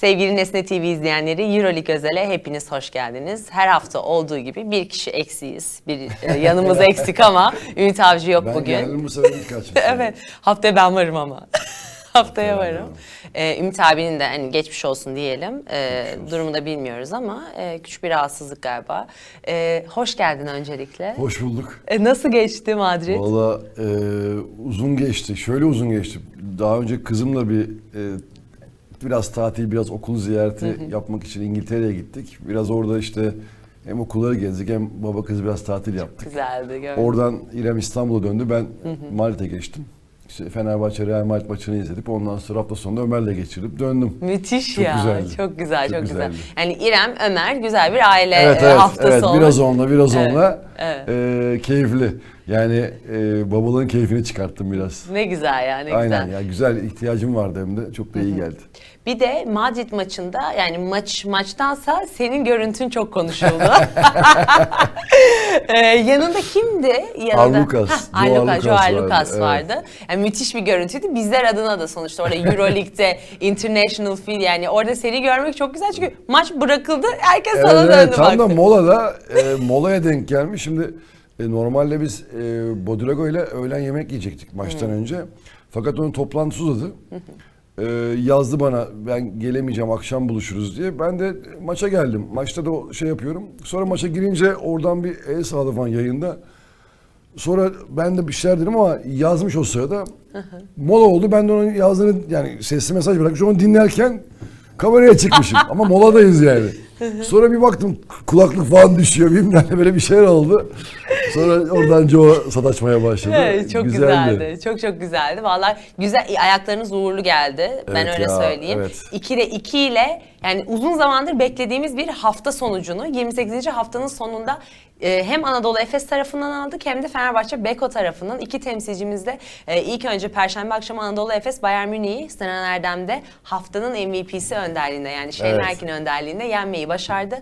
Sevgili Nesne TV izleyenleri, Euroleague Özel'e hepiniz hoş geldiniz. Her hafta olduğu gibi bir kişi eksiyiz. Bir e, yanımız eksik ama Ümit Avcı yok Ben bugün. geldim bu sefer ilk evet, haftaya ben varım ama. Haftaya ben varım. Ee, Ümit abinin de hani geçmiş olsun diyelim. Ee, durumu da bilmiyoruz ama e, küçük bir rahatsızlık galiba. Ee, hoş geldin öncelikle. Hoş bulduk. E, nasıl geçti Madrid? Valla e, uzun geçti. Şöyle uzun geçti. Daha önce kızımla bir e, biraz tatil, biraz okul ziyareti yapmak için İngiltere'ye gittik. Biraz orada işte hem okulları gezdik hem baba kız biraz tatil yaptık. Güzeldi gördüm. Oradan İrem İstanbul'a döndü. Ben Madrid'e geçtim. İşte Fenerbahçe Real Madrid maçını izledik. Ondan sonra hafta sonunda Ömer'le geçirip döndüm. Müthiş Çok ya. güzeldi. Çok güzel, çok, Çok güzel. güzeldi. Yani İrem, Ömer güzel bir aile Evet evet, haftası evet oldu. biraz onunla biraz Evet, onunla evet. e, keyifli. Yani e, babalığın keyfini çıkarttım biraz. Ne güzel ya, ne Aynen güzel. ya güzel ihtiyacım vardı hem de çok da iyi geldi. Bir de Madrid maçında yani maç maçtansa senin görüntün çok konuşuldu. ee, yanında kimdi? Yanında, Arlucas, Hah, Joao Arlucas, Lucas Joao vardı, Lucas evet. vardı. Yani müthiş bir görüntüydü. Bizler adına da sonuçta orada Euroleague'de International Feel yani orada seni görmek çok güzel çünkü maç bırakıldı. Herkes sana Evet, döndü evet, tam da baktı. molada e, molaya denk gelmiş. Şimdi e, normalde biz e, Bodrego ile öğlen yemek yiyecektik maçtan önce. Fakat onun toplantısı uzadı. E, yazdı bana ben gelemeyeceğim akşam buluşuruz diye. Ben de maça geldim. Maçta da o şey yapıyorum. Sonra maça girince oradan bir el sağladı falan yayında. Sonra ben de bir şeyler dedim ama yazmış o sırada. Mola oldu. Ben de onun yazdığını yani sesli mesaj bırakmış. Onu dinlerken kameraya çıkmışım. ama moladayız yani. Sonra bir baktım kulaklık falan düşüyor. Bilmem ne böyle bir şeyler oldu. Sonra oradan Joe sataşmaya başladı. Evet, çok güzeldi. Çok çok güzeldi. Vallahi güzel ayaklarınız uğurlu geldi. ben Evet öyle ya, söyleyeyim. evet. 2'de 2 ile yani uzun zamandır beklediğimiz bir hafta sonucunu 28. haftanın sonunda e, hem Anadolu Efes tarafından aldık hem de Fenerbahçe Beko tarafından iki temsilcimizle e, ilk önce Perşembe akşamı Anadolu Efes Bayern Münih'i Sinan Erdem'de haftanın MVP'si önderliğinde yani Shane Evet. Larkin önderliğinde yenmeyi başardı.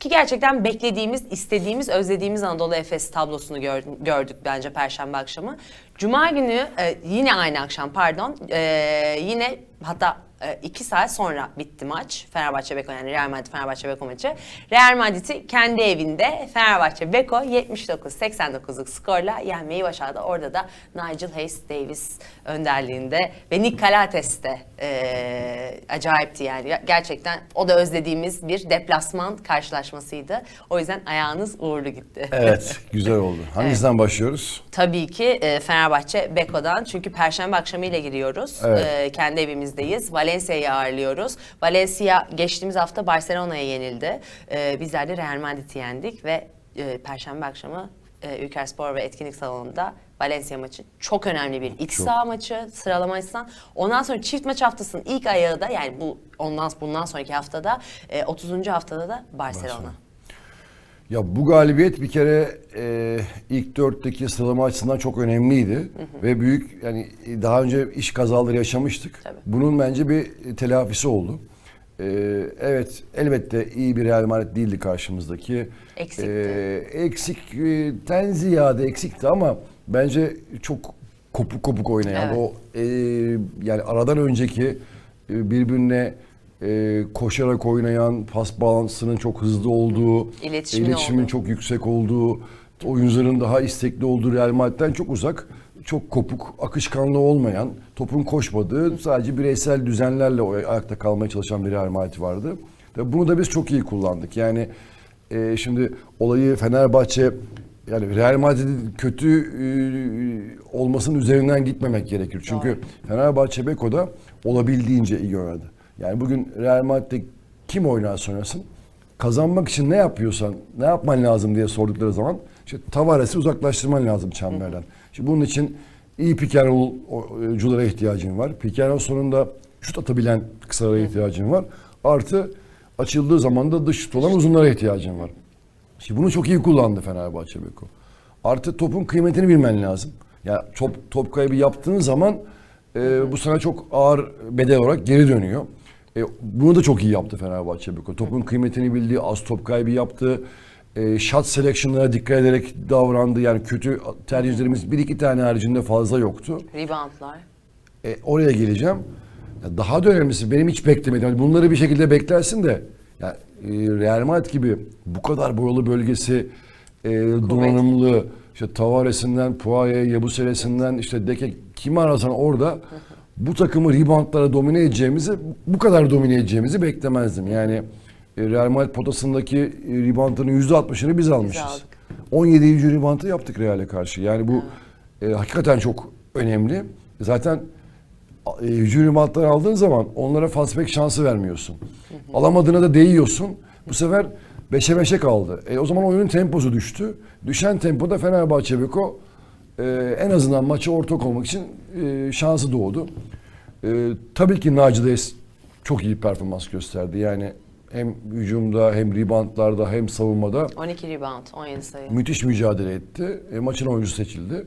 Ki gerçekten beklediğimiz, istediğimiz, özlediğimiz Anadolu Efes tablosunu gör- gördük bence Perşembe akşamı. Cuma günü e, yine aynı akşam pardon e, yine hatta e, iki saat sonra bitti maç. Fenerbahçe Beko yani Real Madrid Fenerbahçe Beko maçı. Real Madrid'i kendi evinde Fenerbahçe Beko 79-89'luk skorla yenmeyi başardı. Orada da Nigel Hayes Davis önderliğinde ve Nick Calates de e, acayipti yani. Gerçekten o da özlediğimiz bir deplasman karşılaşmasıydı. O yüzden ayağınız uğurlu gitti. Evet güzel oldu. Hangisinden başlıyoruz? Tabii ki e, Fenerbahçe Beko'dan çünkü Perşembe akşamı ile giriyoruz. Evet. E, kendi evimizdeyiz. Valencia'yı ağırlıyoruz. Valencia geçtiğimiz hafta Barcelona'ya yenildi. E, bizler de Real Madrid'i yendik ve e, Perşembe akşamı e, Ülker Spor ve Etkinlik Salonu'nda Valencia maçı çok önemli bir iç saha maçı sıralama açısından. Ondan sonra çift maç haftasının ilk ayağı da yani bu ondan bundan sonraki haftada e, 30. haftada da Barcelona. Barcelona. Ya bu galibiyet bir kere e, ilk dörtteki sıralama açısından çok önemliydi. Ve büyük yani daha önce iş kazaları yaşamıştık. Tabii. Bunun bence bir telafisi oldu. E, evet elbette iyi bir Real Madrid değildi karşımızdaki. Eksikti. E, eksikten ziyade eksikti ama bence çok kopuk kopuk oynayan Evet. o e, yani aradan önceki e, birbirine e, koşarak oynayan, pas balansının çok hızlı olduğu, İletişimin iletişimin olduğu. çok yüksek olduğu, oyuncuların daha istekli olduğu Real Madrid'den çok uzak, çok kopuk, akışkanlı olmayan, topun koşmadığı, sadece bireysel düzenlerle ayakta kalmaya çalışan bir Real Madrid vardı. Bunu da biz çok iyi kullandık. Yani e, şimdi olayı Fenerbahçe yani Real Madrid'in kötü e, olmasının üzerinden gitmemek gerekir. Çünkü Fenerbahçe Beko'da olabildiğince iyi oynadı. Yani bugün Real Madrid'de kim oynarsa oynasın kazanmak için ne yapıyorsan, ne yapman lazım diye sordukları zaman işte Tavares'i uzaklaştırman lazım çemberden. Şimdi bunun için iyi pick oyunculara ihtiyacın var. Pick sonunda şut atabilen kısalara ihtiyacın var. Artı açıldığı zaman da dış şut olan uzunlara ihtiyacın var. Şimdi bunu çok iyi kullandı Fenerbahçe Beko. Artı topun kıymetini bilmen lazım. Yani top, top kaybı yaptığın zaman e, bu sana çok ağır bedel olarak geri dönüyor. E, bunu da çok iyi yaptı Fenerbahçe Beko. Topun kıymetini bildi, az top kaybı yaptı. E, shot selection'lara dikkat ederek davrandı. Yani kötü tercihlerimiz bir iki tane haricinde fazla yoktu. Reboundlar. E, oraya geleceğim. Ya daha da önemlisi benim hiç beklemedim. Yani bunları bir şekilde beklersin de ya e, Real Madrid gibi bu kadar boyalı bölgesi e, donanımlı işte Tavares'inden Puaya'ya, Yabuselesinden işte Deke kimi arasan orada bu takımı reboundlara domine edeceğimizi bu kadar domine edeceğimizi beklemezdim. Yani e, Real Madrid potasındaki e, reboundların %60'ını biz almışız. aldık. 17. reboundı yaptık Real'e karşı. Yani bu e, hakikaten çok önemli. Zaten e, hücum reboundları aldığın zaman onlara fast break şansı vermiyorsun. Alamadığına da değiyorsun. Bu sefer 5'e 5'e kaldı. E, o zaman oyunun temposu düştü. Düşen tempoda Fenerbahçe Beko e, en azından maça ortak olmak için e, şansı doğdu. E, tabii ki Naci Dez çok iyi performans gösterdi. Yani hem hücumda hem reboundlarda hem savunmada 12 rebound, 17 sayı. müthiş mücadele etti. E, maçın oyuncusu seçildi.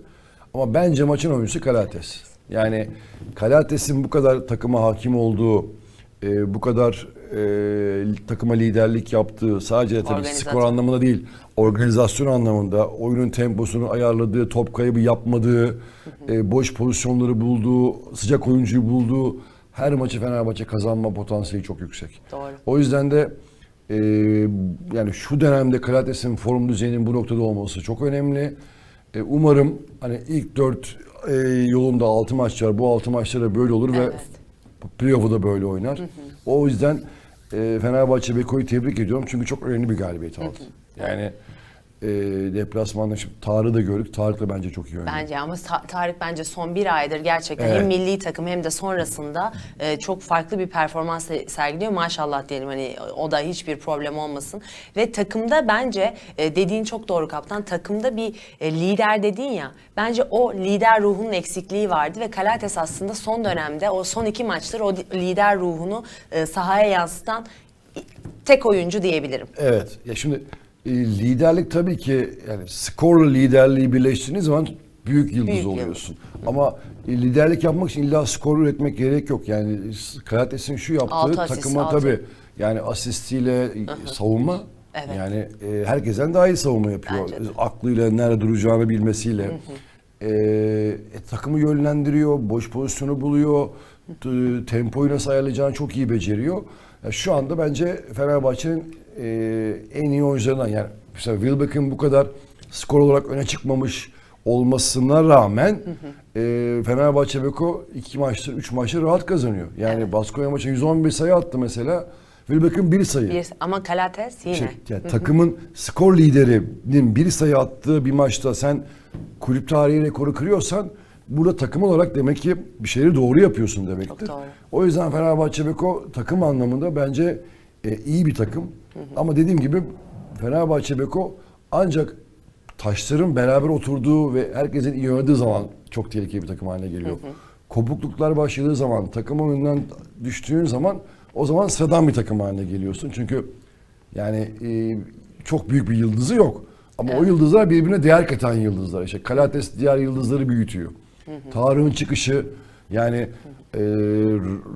Ama bence maçın oyuncusu Kalates. Yani Kalates'in bu kadar takıma hakim olduğu, e, bu kadar e, takıma liderlik yaptığı, sadece tabii skor anlamında değil, organizasyon anlamında, oyunun temposunu ayarladığı, top kaybı yapmadığı, e, boş pozisyonları bulduğu, sıcak oyuncuyu bulduğu her maçı Fenerbahçe kazanma potansiyeli çok yüksek. Doğru. O yüzden de e, yani şu dönemde Kalates'in form düzeyinin bu noktada olması çok önemli. E, umarım hani ilk dört e, yolunda altı maç var. Bu altı maçlara böyle olur Evet. ve playoff'u da böyle oynar. O yüzden e, Fenerbahçe Beko'yu tebrik ediyorum. Çünkü çok önemli bir galibiyet aldı. Yani e, deplasmanda şimdi Tarık'ı da gördük. Tarık da bence çok iyi oynadı. Bence ama Ta- Tarık bence son bir aydır gerçekten Evet. hem milli takım hem de sonrasında e, çok farklı bir performans se- sergiliyor. Maşallah diyelim hani o da hiçbir problem olmasın. Ve takımda bence e, dediğin çok doğru kaptan. Takımda bir e, lider dedin ya. Bence o lider ruhunun eksikliği vardı ve Kalates aslında son dönemde o son iki maçtır o di- lider ruhunu e, sahaya yansıtan tek oyuncu diyebilirim. Evet. Ya şimdi e, liderlik tabii ki yani skorla liderliği birleştirdiğiniz zaman büyük yıldız Büyük oluyorsun. Ama e, liderlik yapmak için illa skor üretmek gerek yok. Yani s- Kalates'in şu yaptığı Altı asist, takıma altı. tabii yani asistiyle e, savunma Evet. yani e, herkesten daha iyi savunma yapıyor. Aklıyla nerede duracağını bilmesiyle. E, e, takımı yönlendiriyor, boş pozisyonu buluyor, tempoyu nasıl ayarlayacağını çok iyi beceriyor. Ya şu anda bence Fenerbahçe'nin e, en iyi oyuncularından yani mesela Wilbeck'in bu kadar skor olarak öne çıkmamış olmasına rağmen e, Fenerbahçe Beko iki maçtır, üç maçtır rahat kazanıyor. Yani Baskonya maçı 111 sayı attı mesela. Wilbeck'in bir sayı. Bir, ama Kalates yine. Şey, yani takımın skor liderinin bir sayı attığı bir maçta sen kulüp tarihi rekoru kırıyorsan burada takım olarak demek ki bir şeyleri doğru yapıyorsun demektir. doğru. O yüzden Fenerbahçe Beko takım anlamında bence e, iyi bir takım. Ama dediğim gibi Fenerbahçe Beko ancak taşların beraber oturduğu ve herkesin iyi oynadığı zaman çok tehlikeli bir takım haline geliyor. Kopukluklar başladığı zaman, takımın önünden düştüğün zaman o zaman sıradan bir takım haline geliyorsun. Çünkü yani e, çok büyük bir yıldızı yok. Ama o yıldızlar birbirine değer katan yıldızlar. İşte Kalates diğer yıldızları büyütüyor. Tarık'ın çıkışı yani e,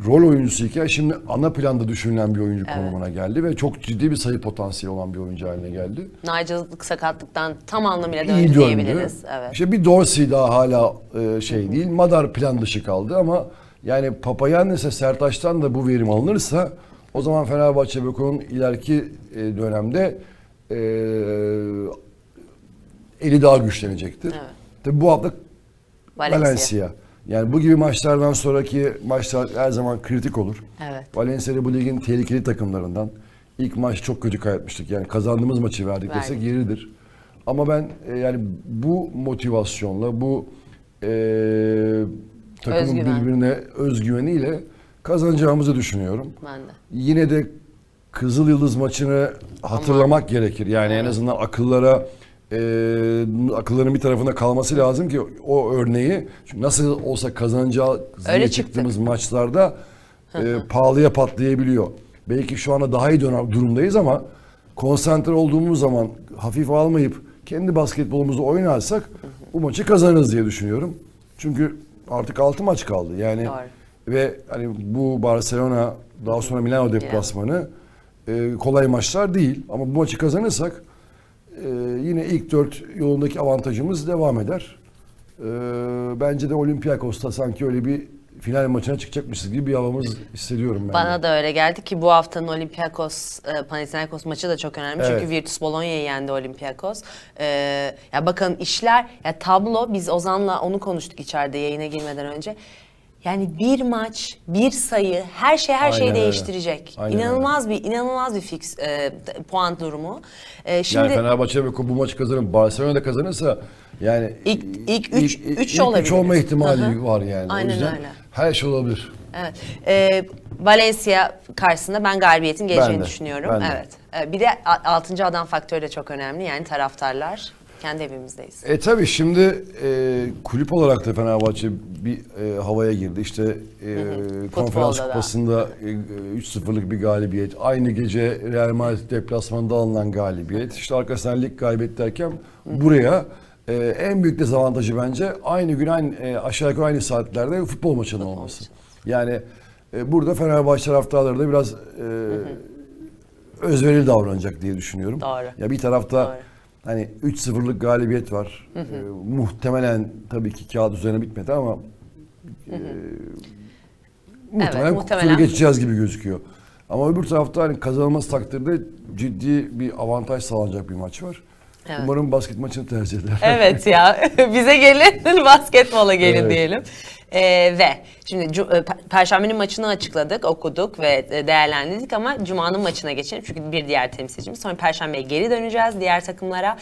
rol oyuncusuyken şimdi ana planda düşünülen bir oyuncu konumuna geldi ve çok ciddi bir sayı potansiyeli olan bir oyuncu haline geldi. Nigel sakatlıktan tam anlamıyla İyi döndü döndü. diyebiliriz. Evet. İşte bir Dorsey daha hala e, şey değil. Madar plan dışı kaldı ama yani Papayannis'e Sertaç'tan da bu verim alınırsa o zaman Fenerbahçe Beko'nun ileriki e, dönemde e, eli daha güçlenecektir. Evet. Tabii bu hafta Valencia. Valencia. Yani bu gibi maçlardan sonraki maçlar her zaman kritik olur. Evet. Valencia bu ligin tehlikeli takımlarından. İlk maç çok kötü kaybetmiştik. Yani kazandığımız maçı verdik desek yeridir. Ama ben e, yani bu motivasyonla, bu e, takımın Özgüven. birbirine özgüveniyle kazanacağımızı düşünüyorum. Ben de. Yine de Kızıl Yıldız maçını hatırlamak gerekir. Yani en azından akıllara e, akılların bir tarafında kalması lazım ki o örneği çünkü nasıl olsa kazanacağı diye çıktık. çıktığımız maçlarda e, pahalıya patlayabiliyor. Belki şu anda daha iyi dönem, durumdayız ama konsantre olduğumuz zaman hafif almayıp kendi basketbolumuzu oynarsak bu maçı kazanırız diye düşünüyorum. Çünkü artık 6 maç kaldı. Yani Doğru. ve hani bu Barcelona daha sonra Milano deplasmanı e, kolay maçlar değil ama bu maçı kazanırsak e, yine ilk dört yolundaki avantajımız devam eder. E, bence de Olympiakos'ta sanki öyle bir final maçına çıkacakmışız gibi bir havamız hissediyorum ben. Bana da öyle geldi ki bu haftanın Olympiakos, e, Panathinaikos maçı da çok önemli. Evet. Çünkü Virtus Bologna'yı yendi Olympiakos. E, ya bakın işler, ya tablo biz Ozan'la onu konuştuk içeride yayına girmeden önce. Yani bir maç, bir sayı, her şey her şeyi Aynen öyle. değiştirecek. Aynen inanılmaz bir inanılmaz bir fix e, puan durumu. E, şimdi Yani Fenerbahçe ve bu maçı kazanır, Barcelona da kazanırsa yani İlk- ilk üç- üç ilk üç olabilir. olma ihtimali Hı hı. var yani. Aynen o yüzden öyle. her şey olabilir. Evet. Ee, Valencia karşısında ben galibiyetin geleceğini Ben de, düşünüyorum. ben de. Evet. Ee, bir de a- altıncı adam faktörü de çok önemli. Yani taraftarlar kendi evimizdeyiz. E tabii şimdi e, kulüp olarak da Fenerbahçe bir e, havaya girdi. İşte e, konferans Futbolda da. kupasında e, 3-0'lık bir galibiyet. Aynı gece Real Madrid deplasmanında alınan galibiyet. İşte arkasından lig kaybet derken buraya e, en büyük dezavantajı bence aynı gün aynı e, aşağı yukarı aynı saatlerde futbol maçının olması. Yani e, burada Fenerbahçe taraftarları da biraz e, özverili davranacak diye düşünüyorum. Doğru. Ya bir tarafta Doğru. Hani 3-0'lık galibiyet var. Ee, muhtemelen tabii ki kağıt üzerine bitmedi ama e, muhtemelen, muhtemelen. turu geçeceğiz gibi gözüküyor. Ama öbür tarafta hani kazanılması takdirde ciddi bir avantaj sağlanacak bir maç var. Evet. Umarım basket maçını tercih eder. Evet ya bize gelin basketbola gelin Evet. diyelim. Ee, ve şimdi e, per- Perşembenin maçını açıkladık, okuduk ve e, değerlendirdik ama Cuma'nın maçına geçelim. Çünkü bir diğer temsilcimiz. Sonra Perşembe'ye geri döneceğiz diğer takımlara.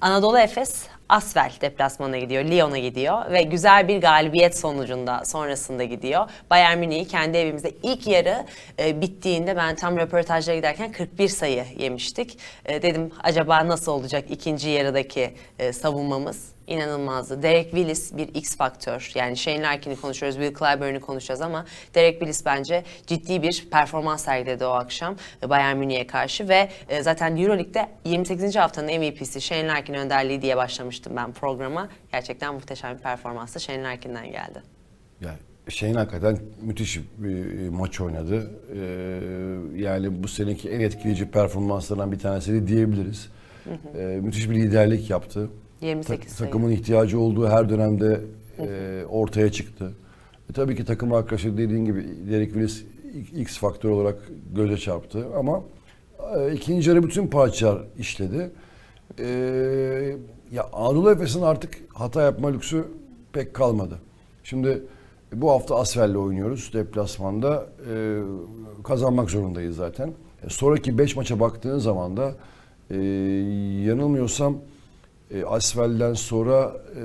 Anadolu Efes Asvel deplasmana gidiyor, Lyon'a gidiyor ve güzel bir galibiyet sonucunda sonrasında gidiyor. Bayern Münih'i kendi evimizde ilk yarı e, bittiğinde ben tam röportajlara giderken 41 sayı yemiştik. E, dedim acaba nasıl olacak ikinci yarıdaki e, savunmamız? İnanılmazdı. Derek Willis bir X faktör. Yani Shane Larkin'i konuşuyoruz, Will Clyburn'u konuşacağız ama Derek Willis bence ciddi bir performans sergiledi o akşam e, Bayern Münih'e karşı ve e, zaten Euroleague'de 28. haftanın MVP'si Shane Larkin önderliği diye başlamıştım ben programa. Gerçekten muhteşem bir performansı Shane Larkin'den geldi. Yani şeyin hakikaten müthiş bir maç oynadı. Ee, yani bu seneki en etkileyici performanslarından bir tanesiydi diyebiliriz. Ee, müthiş bir liderlik yaptı. 28 Ta- sayı. takımın ihtiyacı olduğu her dönemde e, ortaya çıktı. E, tabii ki takım arkadaşı dediğin gibi Derek Willis X faktör olarak göze çarptı ama e, ikinci yarı bütün parçalar işledi. E, ya Anadolu Efes'in artık hata yapma lüksü pek kalmadı. Şimdi bu hafta Asfel'le oynuyoruz deplasmanda. E, kazanmak zorundayız zaten. E, sonraki 5 maça baktığın zaman da e, yanılmıyorsam e, Asfel'den sonra e,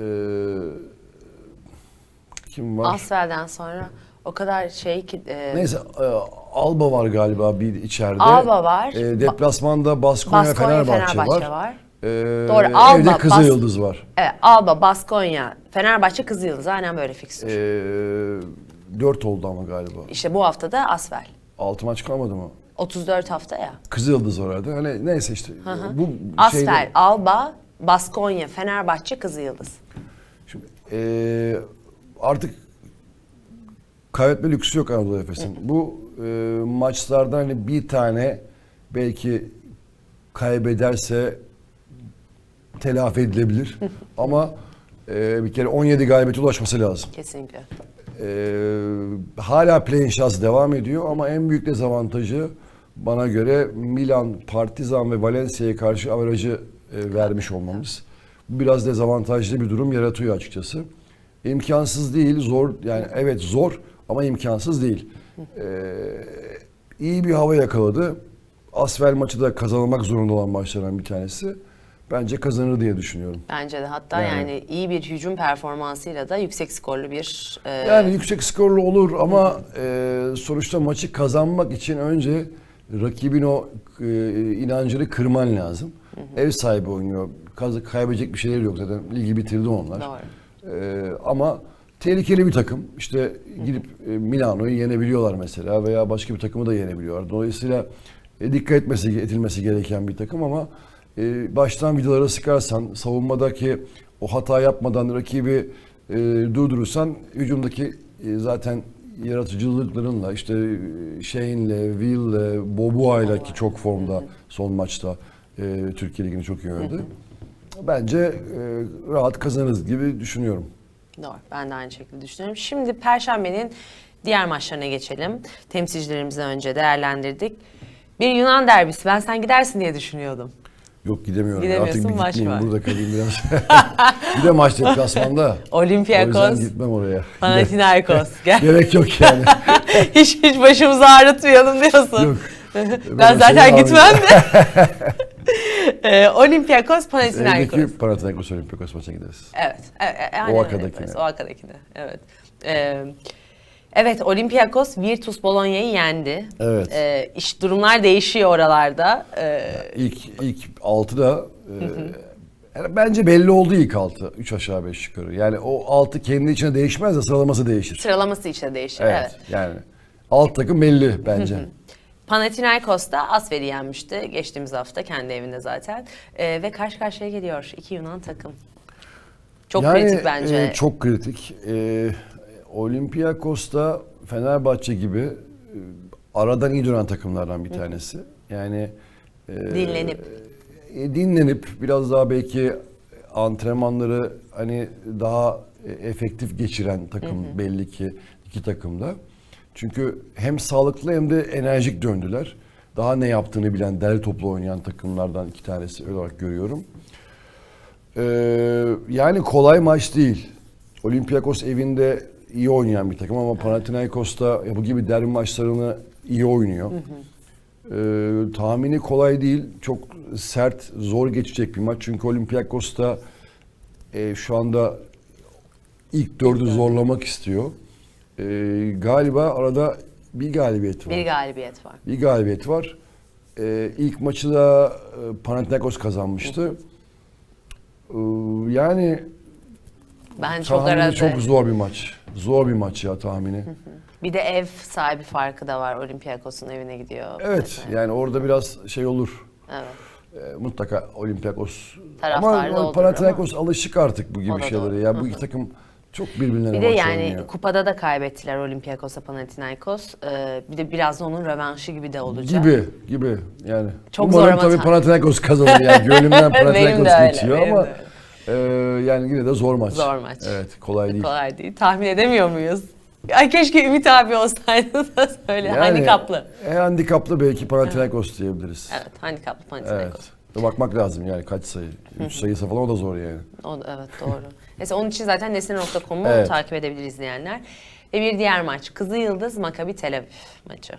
kim var? Asfel'den sonra o kadar şey ki... e, Neyse e, Alba var galiba bir içeride. Alba var. E, deplasmanda Baskonya, Baskonya, Fenerbahçe, Fenerbahçe var. var. E, Doğru, Alba, Evde Kızıl Bas- Yıldız var. Evet, Alba, Baskonya, Fenerbahçe, Kızılyıldız. Aynen böyle fikstür. E, 4 oldu ama galiba. İşte bu hafta da Asvel. 6 maç kalmadı mı? 34 hafta ya. Kızıl Yıldız var arada. Hani neyse işte. Bu Asvel, şeyde- Alba, Baskonya, Fenerbahçe, Kızılyıldız. Şimdi, e, artık kaybetme lüksü yok Anadolu Efes'in. Bu e, maçlardan hani bir tane belki kaybederse telafi edilebilir. Ama e, bir kere 17 galibiyete ulaşması lazım. Kesinlikle. E, hala play-in şansı devam ediyor ama en büyük dezavantajı bana göre Milan, Partizan ve Valencia'ya karşı averajı e, vermiş olmamız. Bu biraz dezavantajlı bir durum yaratıyor açıkçası. İmkansız değil, zor yani evet zor ama imkansız değil. E, iyi bir hava yakaladı. Asvel maçı da kazanılmak zorunda olan maçlardan bir tanesi. Bence kazanır diye düşünüyorum. Bence de hatta Yani- yani, iyi bir hücum performansıyla da yüksek skorlu bir e, Yani yüksek skorlu olur ama e, sonuçta maçı kazanmak için önce rakibin o e, inancını kırman lazım. Ev sahibi oynuyor. Kaz- kaybedecek bir şeyleri yok zaten. Ligi bitirdi onlar. Doğru. E, ama tehlikeli bir takım. İşte gidip e, Milano'yu yenebiliyorlar mesela veya başka bir takımı da yenebiliyorlar. Dolayısıyla e, dikkat etmesi edilmesi gereken bir takım ama e, baştan vidalara sıkarsan, savunmadaki o hata yapmadan rakibi e, durdurursan hücumdaki e, zaten yaratıcılıklarınla işte e, Shane'le, Will'le, Bobua'yla ki çok formda son maçta e, Türkiye Ligi'ni çok iyi oynadı. Bence e, rahat kazanırız gibi düşünüyorum. Doğru. Ben de aynı şekilde düşünüyorum. Şimdi Perşembe'nin diğer maçlarına geçelim. Temsilcilerimizi önce değerlendirdik. Bir Yunan derbisi. Ben sen gidersin diye düşünüyordum. Yok gidemiyorum. Gidemiyorsun, Artık bir maç gitmeyeyim, var. Burada kalayım biraz. bir de maç deplasmanda. O Olympiakos, yüzden gitmem oraya. Panathinaikos. Gel. Gerek yok yani. hiç hiç başımızı ağrıtmayalım diyorsun. yok. Ben zaten seni gitmem de. ee, Olympiakos, Panathinaikos. Evdeki Panathinaikos Olympiakos maça gideriz. Evet. evet, aynen O akadakine. O akadakine. Evet. Ee, evet Olympiakos Virtus Bologna'yı yendi. Evet. Ee, iş durumlar değişiyor oralarda. Ee, İlk ilk altıda e, yani bence belli oldu ilk altı. Üç aşağı beş yukarı. Yani o altı kendi içine değişmez de sıralaması değişir. sıralaması işte değişir. Evet. Evet. Yani alt takım belli bence. Panathinaikos da Asfer'i yenmişti geçtiğimiz hafta kendi evinde zaten. Ee, ve karşı karşıya geliyor iki Yunan takım. Çok yani, kritik bence. e, çok kritik. E, Olympiakos'ta Fenerbahçe gibi e, aradan iyi dönen takımlardan bir tanesi. Yani e, Dinlenip. e, dinlenip biraz daha belki antrenmanları hani daha e, efektif geçiren takım belli ki iki takımda. Çünkü hem sağlıklı hem de enerjik döndüler. Daha ne yaptığını bilen, derli toplu oynayan takımlardan iki tanesi öyle olarak görüyorum. Ee, yani kolay maç değil. Olympiakos evinde iyi oynayan bir takım ama Panathinaikos da bu gibi derbi maçlarını iyi oynuyor. Ee, tahmini kolay değil. Çok sert, zor geçecek bir maç. Çünkü Olympiakos da e, şu anda ilk dördü zorlamak istiyor. Ee, galiba arada bir galibiyet var. Bir galibiyet var. Bir galibiyet var. Ee, ilk maçı da e, Panathinaikos kazanmıştı. Ee, yani Ben çok tahmini aradı. çok zor bir maç. Zor bir maç ya tahmini. Bir de ev sahibi farkı da var. Olympiakos'un evine gidiyor. Evet yani orada biraz şey olur. Evet. Ee, mutlaka Olympiakos Taraftarı da ama olur Panathinaikos alışık artık bu O gibi da şeylere. doğru. Ya bu iki takım çok birbirlerine Bir de maç yani oynuyor. kupada da kaybettiler Olympiakos'a Panathinaikos. Ee, bir de biraz da onun rövanşı gibi de olacak. Gibi gibi yani. Çok Umarım zor ama tabii ta- Panathinaikos kazanır yani. Gönlümden Benim de Panathinaikos öyle, geçiyor benim ama de e, yani yine de zor maç. Zor maç. Evet kolay değil. Kolay değil. Tahmin edemiyor muyuz? Ay keşke Ümit abi olsaydı da söyle. handikaplı. E, handikaplı belki Panathinaikos diyebiliriz. Evet, handikaplı Evet. Panathinaikos. Bakmak lazım yani kaç sayı. 3 sayısı falan o da zor yani. O, evet doğru. Mesela onun için zaten nesne.com'u Evet. takip edebilir izleyenler. Ve bir diğer maç. Kızıl Yıldız Maccabi Tel Aviv maçı.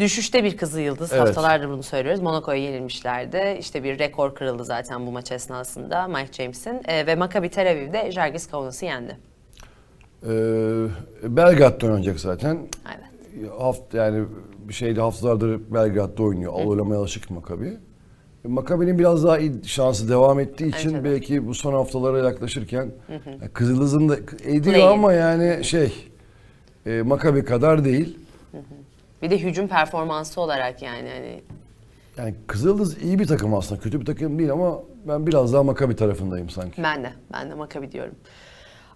Düşüşte bir Kızıl Yıldız. Evet. Haftalardır bunu söylüyoruz. Monaco'ya yenilmişlerdi. İşte bir rekor kırıldı zaten bu maç esnasında Mike James'in. Ee, ve Maccabi Tel Aviv'de Jargis Kaunas'ı yendi. Ee, Belgrad'da oynayacak zaten. Evet. Haft yani bir şeyde haftalardır Belgrad'da oynuyor. Oynamaya alışık Makabi. Makabi'nin biraz daha iyi şansı devam ettiği için tabii. belki bu son haftalara yaklaşırken yani Kızıldız'ın da ediyor Play-in. ama yani şey e, Makabi kadar değil. Bir de hücum performansı olarak yani hani Yani Kızıldız iyi bir takım aslında. Kötü bir takım değil ama ben biraz daha Makabi tarafındayım sanki. ben de ben de Maccabi diyorum.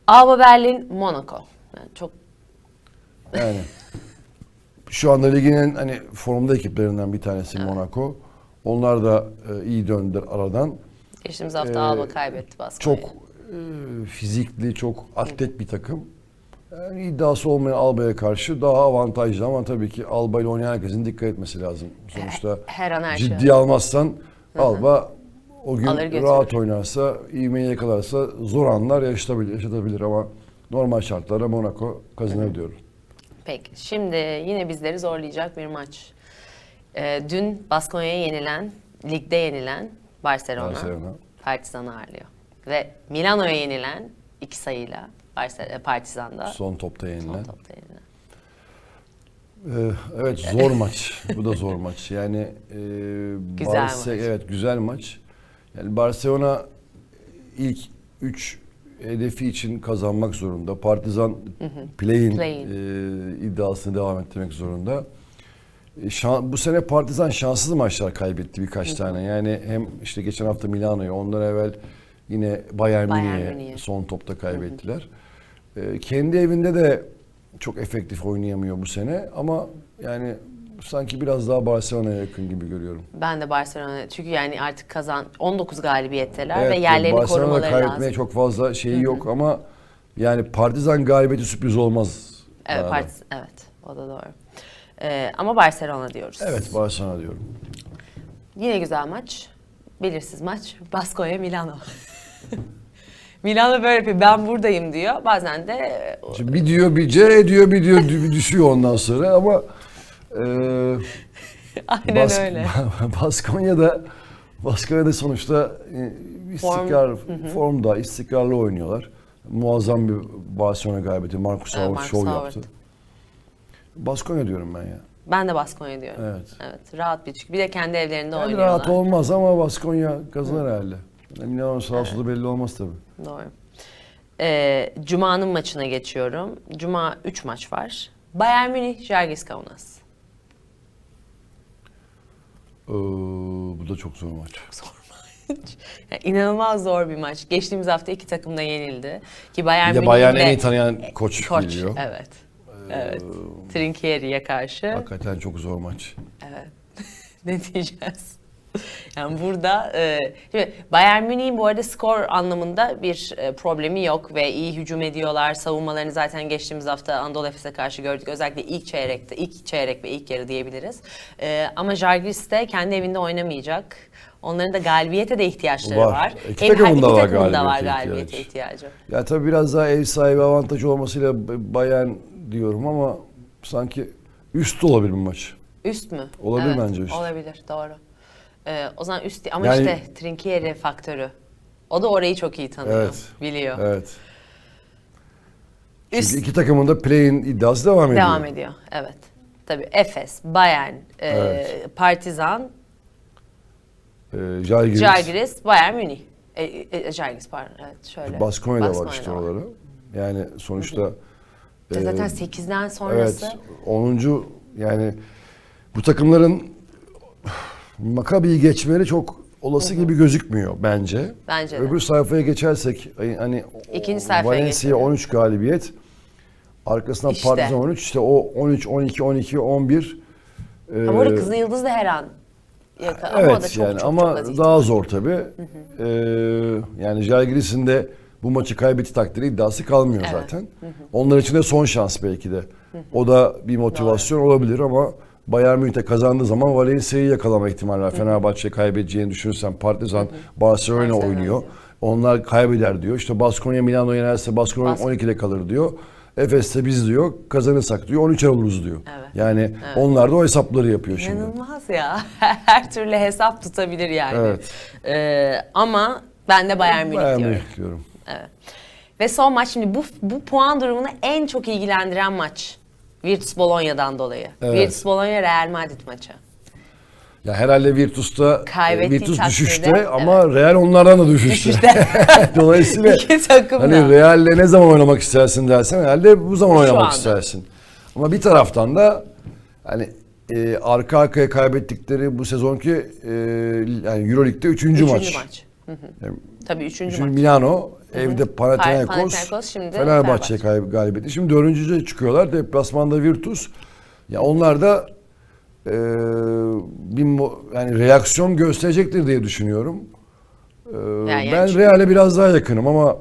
Alba Berlin Monaco. Yani çok Yani şu anda ligin en hani formda ekiplerinden bir tanesi Monaco. Onlar da e, iyi döndüler aradan. geçtiğimiz hafta Ee, Alba kaybetti baskıyı. Çok e, fizikli, çok atlet bir takım. Yani iddiası olmayan Alba'ya karşı daha avantajlı ama tabii ki Alba ile oynayan herkesin dikkat etmesi lazım. Sonuçta Her an her şey. ciddiye almazsan Alba o gün Alır götürür. rahat oynarsa, ivmeyi yakalarsa zor anlar yaşatabilir, yaşatabilir ama normal şartlarda Monaco kazanır diyorum. Peki şimdi yine bizleri zorlayacak bir maç. Ee, dün Baskonya'ya yenilen, ligde yenilen Barcelona, Barcelona. Partizan'ı ağırlıyor. Ve Milano'ya yenilen iki sayıyla Partizan'da son, Son topta yenilen. topta yenilen. Ee, evet zor maç. Bu da zor maç. Yani e, Güzel Barse- maç. Evet güzel maç. Yani Barcelona ilk 3 hedefi için kazanmak zorunda. Partizan play-in, Play-in. e, iddiasını devam ettirmek zorunda. E, şan- bu sene Partizan şanssız maçlar kaybetti birkaç tane. Yani hem işte geçen hafta Milano'ya, ondan evvel yine Bayern, Bayern Münih'e son topta kaybettiler. E, kendi evinde de çok efektif oynayamıyor bu sene ama yani sanki biraz daha Barcelona'ya yakın gibi görüyorum. Ben de Barcelona çünkü yani artık kazan 19 galibiyetteler ve Evet, yerlerini Barcelona'da korumaları kaybetmeye lazım. çok fazla şeyi yok ama yani Partizan galibiyeti sürpriz olmaz. Evet. Partizan, evet o da doğru. Ee, ama Barcelona diyoruz. Evet Barcelona diyorum. Yine güzel maç. Belirsiz maç. Baskonya Milano. Milano böyle yapıyor. Ben buradayım diyor. Bazen de Şimdi bir diyor bir C diyor bir diyor bir düşüyor ondan sonra ama e, aynen Bas- öyle. Baskonya'da Baskonya'da sonuçta e, istikrar formda istikrarlı oynuyorlar. Muazzam bir Barcelona galibiyeti. Marcus Evet, Howard şov yaptı. Baskonya diyorum ben ya. Ben de Baskonya diyorum. Evet. Evet. Rahat bir çünkü bir de kendi evlerinde Yani oynuyorlar. rahat olmaz ama Baskonya kazanır herhalde. Yani Milano'nun sağ solu belli olmaz tabii. Doğru. Ee, Cuma'nın maçına geçiyorum. Cuma 3 maç var. Bayern Münih, Jalgiris Kaunas. Ee, bu da çok zor maç. Zor maç. Yani inanılmaz zor bir maç. Geçtiğimiz hafta iki takım da yenildi. Ki Bayern Bir de Münih'in Bayern'i en iyi tanıyan koç, koç. geliyor. Evet. Evet. Trinkieri'ye karşı. Hakikaten çok zor maç. Evet. ne diyeceğiz? Yani burada e, şimdi Bayern Münih'in bu arada skor anlamında bir e, problemi yok ve iyi hücum ediyorlar. Savunmalarını zaten geçtiğimiz hafta Anadolu Efes'e karşı gördük. Özellikle ilk çeyrekte, ilk çeyrek ve ilk yarı diyebiliriz. E, ama Žalgiris de kendi evinde oynamayacak. Onların da galibiyete de ihtiyaçları Var. var. İki Hem- takımın da iki var galibiyete galibiyete ihtiyacı. Ya tabii biraz daha ev sahibi avantajı olmasıyla Bayern diyorum ama sanki üst olabilir bir maç. Üst mü? Olabilir bence üst. Olabilir, doğru. Ee, o zaman üst ama Yani- işte Trinkieri faktörü. O da orayı çok iyi tanıyor, Evet. biliyor. Evet. Üst Çünkü iki takımın da play'in iddiası devam ediyor. devam ediyor. Evet. Tabii Efes, Bayern, e, Evet. Partizan, Ee, Žalgiris, Žalgiris, Bayern Münih. E, e, Žalgiris pardon. Evet, şöyle. Baskonya da var işte oraları. Yani sonuçta e, Zaten 8'den sonrası evet 10. yani bu takımların Makabi'yi geçmeleri çok olası gibi gözükmüyor bence. Bence de. Öbür sayfaya geçersek hani İkinci sayfaya Valencia geçelim. 13 galibiyet. Arkasından İşte. Partizan 13 işte o 13 12 12 11 e, Ama orada Kızıl Yıldız da her an yaka- ama o da Evet çok, yani çok, ama çok az ihtimal. daha zor tabii. Ee, yani Žalgiris'in de bu maçı kaybetti takdiri iddiası kalmıyor zaten. Onlar için de son şans belki de. O da bir motivasyon olabilir ama Bayern Münih'te kazandığı zaman Valencia'yı yakalama ihtimali var. Fenerbahçe kaybedeceğini düşünürsen Partizan, Barcelona Barcelona oynuyor. Onlar kaybeder diyor. İşte Baskonya Milano yenerse Baskonya Bas- 12'de kalır diyor. Efes'te biz diyor kazanırsak diyor 13'er oluruz diyor. Evet. Yani onlar da o hesapları yapıyor şimdi. İnanılmaz ya. Her türlü hesap tutabilir yani. Evet. Ee, ama ben de Bayern Münih Bayern diyorum. Münih diyorum. Evet. Ve son maç şimdi bu bu puan durumunu en çok ilgilendiren maç. Virtus Bologna'dan dolayı. Evet. Virtus Bologna Real Madrid maçı. Ya herhalde Virtus'ta Kaybettiği Virtus takdirde, düşüşte ama Real onlardan da düşüşte. Düşüşte. Dolayısıyla hani. Real'le ne zaman oynamak istersin dersen herhalde bu zaman Şu oynamak anda. istersin. Ama bir taraftan da hani e, arka arkaya kaybettikleri bu sezonki e, yani Euroleague'de üçüncü, Üçüncü maç. Maç. Yani Tabii üçüncü maç. Milano, evde Panathinaikos, Panathinaikos, şimdi Fenerbahçe kay- galibiyetti. Şimdi dördüncüye çıkıyorlar. Deplasmanda Virtus. Ya onlar da e, bir yani reaksiyon gösterecektir diye düşünüyorum. E, yani ben çünkü- Real'e biraz daha yakınım ama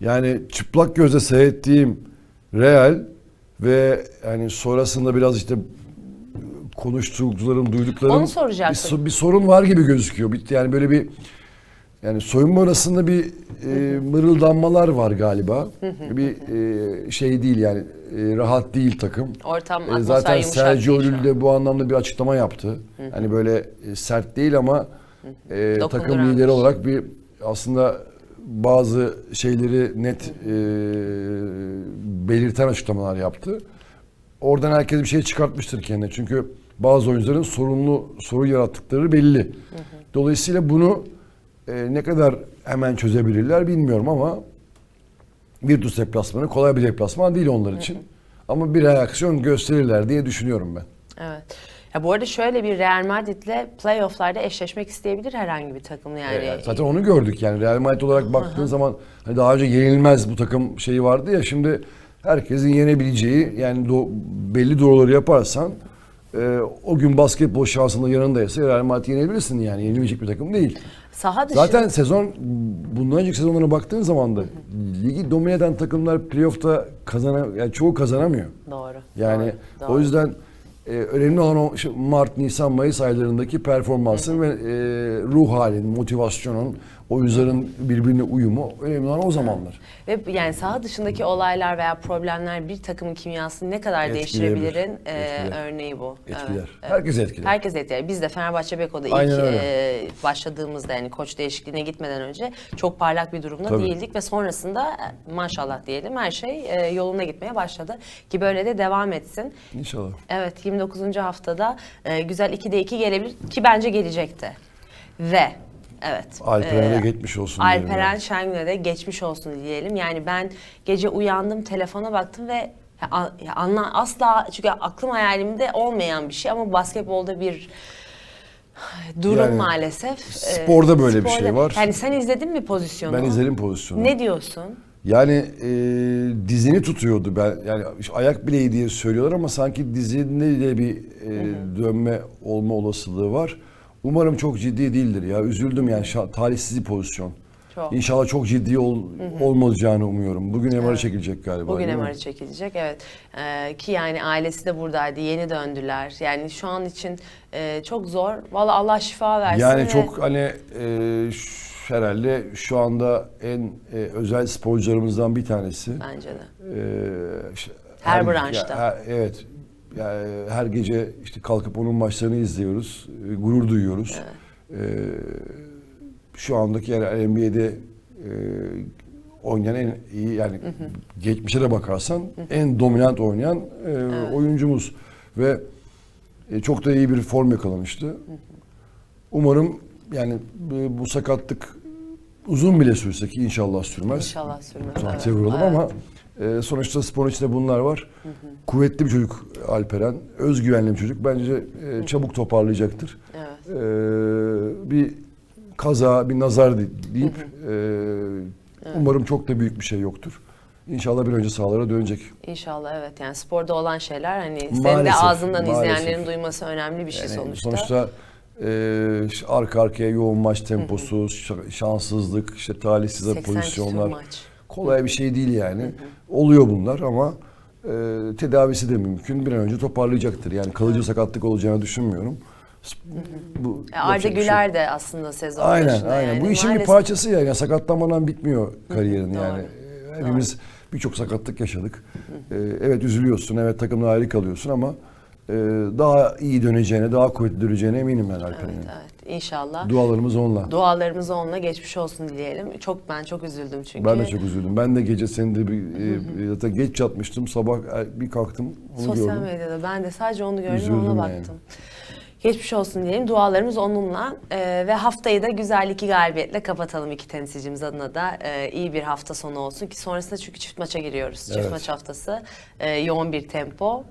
yani çıplak gözle seyrettiğim Real ve yani sonrasında biraz işte konuştuklarım, duyduklarım Onu bir, soracaktım. bir sorun var gibi gözüküyor. Yani böyle bir yani soyunma arasında bir e, mırıldanmalar var galiba. bir e, şey değil yani e, rahat değil takım. Ortam, E, atmosfer zaten yumuşak Sergio değil şu de bu anlamda bir açıklama yaptı. Hani böyle e, sert değil ama e, takım Dokunduran. lideri olarak bir aslında bazı şeyleri net e, belirten açıklamalar yaptı. Oradan herkes bir şey çıkartmıştır kendine. Çünkü bazı oyuncuların sorunlu sorun yarattıkları belli. Dolayısıyla bunu e, ne kadar hemen çözebilirler bilmiyorum ama Virtus deplasmanı kolay bir deplasman değil onlar için. Ama bir reaksiyon gösterirler diye düşünüyorum ben. Evet. Ya bu arada şöyle bir Real Madrid'le playoff'larda eşleşmek isteyebilir herhangi bir takım yani. E, Zaten onu gördük yani Real Madrid olarak baktığın zaman hani daha önce yenilmez bu takım şeyi vardı ya şimdi herkesin yenebileceği yani do- belli doğruları yaparsan e, o gün basketbol şansında yanındaysa Real Madrid'i yenebilirsin yani. Yenilmeyecek bir takım değil. Saha dışı. Zaten sezon bundan önceki sezonlara baktığın zaman da ligi domine eden takımlar playoff'ta kazana yani çoğu kazanamıyor. Doğru. Yani doğru, doğru. o yüzden e, önemli olan o Mart, Nisan, Mayıs aylarındaki performansın ve e, ruh halin, motivasyonun, oyuncuların birbirine uyumu önemli olan o zamanlar. Ve yani saha dışındaki olaylar veya problemler bir takımın kimyasını ne kadar değiştirebilirin e, Etkiler. örneği bu. Etkiler. Herkes etkiler. Herkes etkiler. Biz de Fenerbahçe Beko'da ilk Aynen öyle. e, başladığımızda yani koç değişikliğine gitmeden önce çok parlak bir durumda Tabii. değildik ve sonrasında e, maşallah diyelim her şey e, yoluna gitmeye başladı. Ki böyle de devam etsin. İnşallah. Evet 29. haftada e, güzel 2'de 2 gelebilir ki bence gelecekti. Ve evet. Alperen'e e, geçmiş olsun diyelim Alperen yani. Şengün'e de geçmiş olsun diyelim. Yani ben gece uyandım telefona baktım ve ya, anla, asla çünkü aklım hayalimde olmayan bir şey ama basketbolda bir durum Yani maalesef. E, sporda böyle bir şey var. Yani sen izledin mi pozisyonu? Ben izledim pozisyonu. Ne diyorsun? Yani e, dizini tutuyordu ben yani işte ayak bileği diye söylüyorlar ama sanki dizinde de bir e, dönme olma olasılığı var. Umarım çok ciddi değildir ya. Üzüldüm yani talihsiz bir pozisyon. Çok. İnşallah çok ciddi ol, olmayacağını umuyorum. Bugün MR'a çekilecek galiba. Bugün? MR'ı çekilecek evet. Ee, ki yani ailesi de buradaydı yeni döndüler. Yani şu an için e, çok zor. Valla Allah şifa versin. Yani ve- çok hani e, herhalde şu anda en e, özel sporcularımızdan bir tanesi. Bence de. Ee, işte Her branşta. ya- her- evet. Yani her gece işte kalkıp onun maçlarını izliyoruz. e, Gurur duyuyoruz. Ee, şu andaki yani NBA'de e, oynayan en iyi yani geçmişe de bakarsan en dominant oynayan e, oyuncumuz ve e, çok da iyi bir form yakalamıştı. Umarım yani e, bu sakatlık uzun bile sürse ki inşallah sürmez. İnşallah sürmez. Tahsiye Evet, vuralım evet. ama e, sonuçta sporun içinde bunlar var. Kuvvetli bir çocuk Alperen. Özgüvenli bir çocuk. Bence e, çabuk toparlayacaktır. Evet. E, bir kaza, bir nazar de- deyip e, umarım çok da büyük bir şey yoktur. İnşallah bir önce sahalara dönecek. İnşallah evet yani sporda olan şeyler hani senin de Maalesef, ağzından maalesef. izleyenlerin duyması önemli bir şey Yani sonuçta. sonuçta e, arka arkaya yoğun maç temposu, şa- şanssızlık, işte talihsiz 80 küsur pozisyonlar. maç. Kolay bir şey değil yani. Oluyor bunlar ama e, tedavisi de mümkün. Bir an önce toparlayacaktır. Yani kalıcı sakatlık olacağını düşünmüyorum. Bu E, Arda bir şey Güler yok. de aslında sezon Aynen, başında aynen. yani Bu işin bir maalesef- parçası yani. Sakatlanmadan bitmiyor kariyerin yani. E, Hepimiz birçok sakatlık yaşadık. E, evet üzülüyorsun, evet takımda ayrı kalıyorsun ama daha iyi döneceğine, daha kuvvetli döneceğine eminim ben Alperen'in. Evet, evet. İnşallah. Dualarımız onunla. Dualarımız onunla geçmiş olsun dileyelim. Çok ben çok üzüldüm çünkü. Ben de çok üzüldüm. Ben de gece senin de bir, e, zaten geç yatmıştım. Sabah e, bir kalktım onu Sosyal gördüm. medyada ben de sadece onu gördüm Üzüldüm ona yani. baktım. Geçmiş olsun diyelim. Dualarımız onunla Ee, ve haftayı da güzel iki galibiyetle kapatalım iki temsilcimiz adına da Ee, iyi bir hafta sonu olsun ki sonrasında çünkü çift maça giriyoruz. Çift Evet. maç haftası Ee, yoğun bir tempo.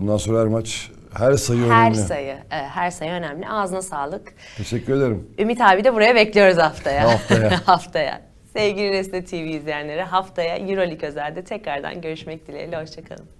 Bundan sonra her maç, her sayı Her önemli. sayı, e, her sayı önemli. Ağzına sağlık. Teşekkür ederim. Ümit abi de buraya bekliyoruz haftaya. Haftaya. haftaya. Sevgili Reste TV izleyenleri haftaya Euroleague özelde tekrardan görüşmek dileğiyle. Hoşçakalın.